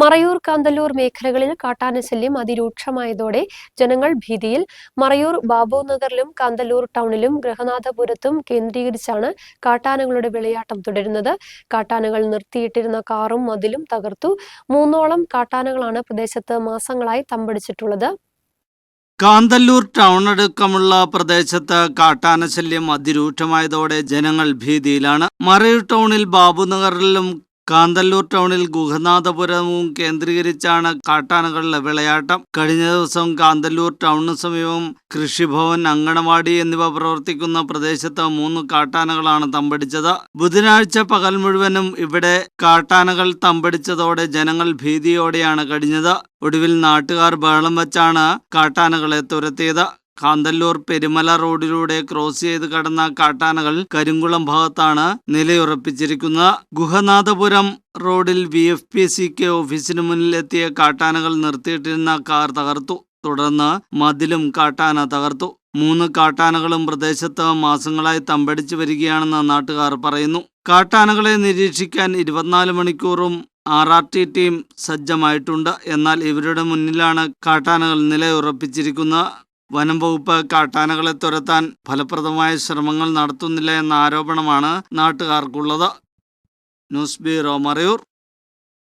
മറയൂർ കാന്തല്ലൂർ മേഖലകളിൽ കാട്ടാനശല്യം അതിരൂക്ഷമായതോടെ ജനങ്ങൾ ഭീതിയിൽ. മറയൂർ ബാബു നഗറിലും കാന്തല്ലൂർ ടൗണിലും ഗൃഹനാഥപുരത്തും കേന്ദ്രീകരിച്ചാണ് കാട്ടാനകളുടെ വിളയാട്ടം തുടരുന്നത്. കാട്ടാനകൾ നിർത്തിയിട്ടിരുന്ന കാറും മതിലും തകർത്തു. മൂന്നോളം കാട്ടാനകളാണ് പ്രദേശത്ത് മാസങ്ങളായി തമ്പടിച്ചിട്ടുള്ളത്. കാന്തല്ലൂർ ടൗൺ അടക്കമുള്ള പ്രദേശത്ത് കാട്ടാനശല്യം അതിരൂക്ഷമായതോടെ ജനങ്ങൾ ഭീതിയിലാണ്. മറയൂർ ടൗണിൽ ബാബു ബാബുനഗറിലും കാന്തല്ലൂർ ടൗണിൽ ഗുഹനാഥപുരവും കേന്ദ്രീകരിച്ചാണ് കാട്ടാനകളുടെ വിളയാട്ടം. കഴിഞ്ഞ ദിവസം കാന്തല്ലൂർ ടൗണിന് സമീപം കൃഷിഭവൻ അങ്കണവാടി എന്നിവ പ്രവർത്തിക്കുന്ന പ്രദേശത്ത് മൂന്ന് കാട്ടാനകളാണ് തമ്പടിച്ചത്. ബുധനാഴ്ച പകൽ മുഴുവനും ഇവിടെ കാട്ടാനകൾ തമ്പടിച്ചതോടെ ജനങ്ങൾ ഭീതിയോടെയാണ് കഴിഞ്ഞത്. ഒടുവിൽ നാട്ടുകാർ ബഹളം വച്ചാണ് കാട്ടാനകളെ തുരത്തിയത്. കാന്തല്ലൂർ പെരുമല റോഡിലൂടെ ക്രോസ് ചെയ്ത് കടന്ന കാട്ടാനകൾ കരിങ്കുളം ഭാഗത്താണ് നിലയുറപ്പിച്ചിരിക്കുന്നത്. ഗുഹനാഥപുരം റോഡിൽ V F P C K ഓഫീസിന് മുന്നിലെത്തിയ കാട്ടാനകൾ നിർത്തിയിട്ടിരുന്ന കാർ തകർത്തു. തുടർന്ന് മതിലും കാട്ടാന തകർത്തു. മൂന്ന് കാട്ടാനകളും പ്രദേശത്ത് മാസങ്ങളായി തമ്പടിച്ചു വരികയാണെന്ന് നാട്ടുകാർ പറയുന്നു. കാട്ടാനകളെ നിരീക്ഷിക്കാൻ ഇരുപത്തിനാല് മണിക്കൂറും ആർ ആർ ടി ടീം സജ്ജമായിട്ടുണ്ട്. എന്നാൽ ഇവരുടെ മുന്നിലാണ് കാട്ടാനകൾ നിലയുറപ്പിച്ചിരിക്കുന്നത്. വനം വകുപ്പ് കാട്ടാനകളെ തുരത്താൻ ഫലപ്രദമായ ശ്രമങ്ങൾ നടത്തുന്നില്ല എന്ന ആരോപണമാണ് നാട്ടുകാർക്കുള്ളത്. News bureau Marayur.